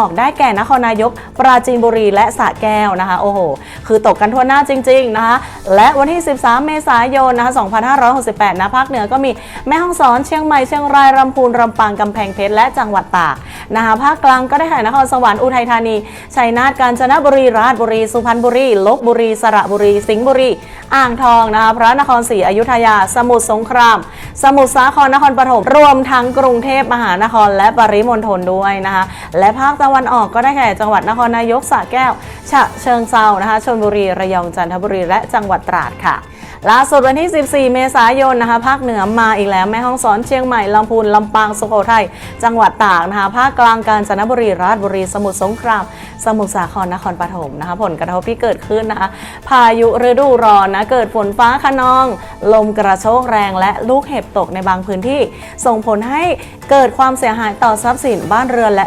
ออกได้แก่นครนายก ปราจีนบุรีและสระแก้วนะคะ โอ้โห คือตกกันทั่วหน้าจริง ๆ นะคะ และวันที่ 13 เมษายนนะคะ 2568 นะภาคเหนือก็มีแม่ฮ่องสอนเชียงใหม่เชียงรายลำพูนลำปางกำแพงเพชรและจังหวัดตากนะคะภาคกลางก็ได้แก่นครสวรรค์อุทัยธานีชัยนาทกาญจนบุรีราชบุรี สุพรรณบุรีลบบุรีสระบุรี สิงห์บุรี อ่างทองนะคะพระนครศรีอยุธยา สมุทรสงคราม สมุทรสาครนครปฐมรวมทั้งกรุงเทพมหานครและปริมณฑลด้วยนะคะและภาคตะวันออกก็ได้แก่จังหวัดนครนายกสระแก้ว ฉะเชิงเซานะคะชลบุรีระยองจันทบุรีและจังหวัดตราดค่ะล่าสุดวันที่ 14 เมษายนนะคะภาคเหนือมาอีกแล้วแม่ฮ่องสอนเชียงใหม่ลำพูนลำปางสุโขทัยจังหวัดตากนะคะภาคกลางกาญจนบุรีราชบุรี สมุทรสงคราม สมุทรสาครนครปฐมนะคะผลกระทบที่เกิดขึ้นนะคะพายุฤดูร้อนนะเกิดฝนฟ้าคะนอง ลมกระโชกแรงและลูกเห็บตกในบางพื้นที่ ส่งผลให้เกิดความเสียหายต่อทรัพย์สินบ้านเรือนและ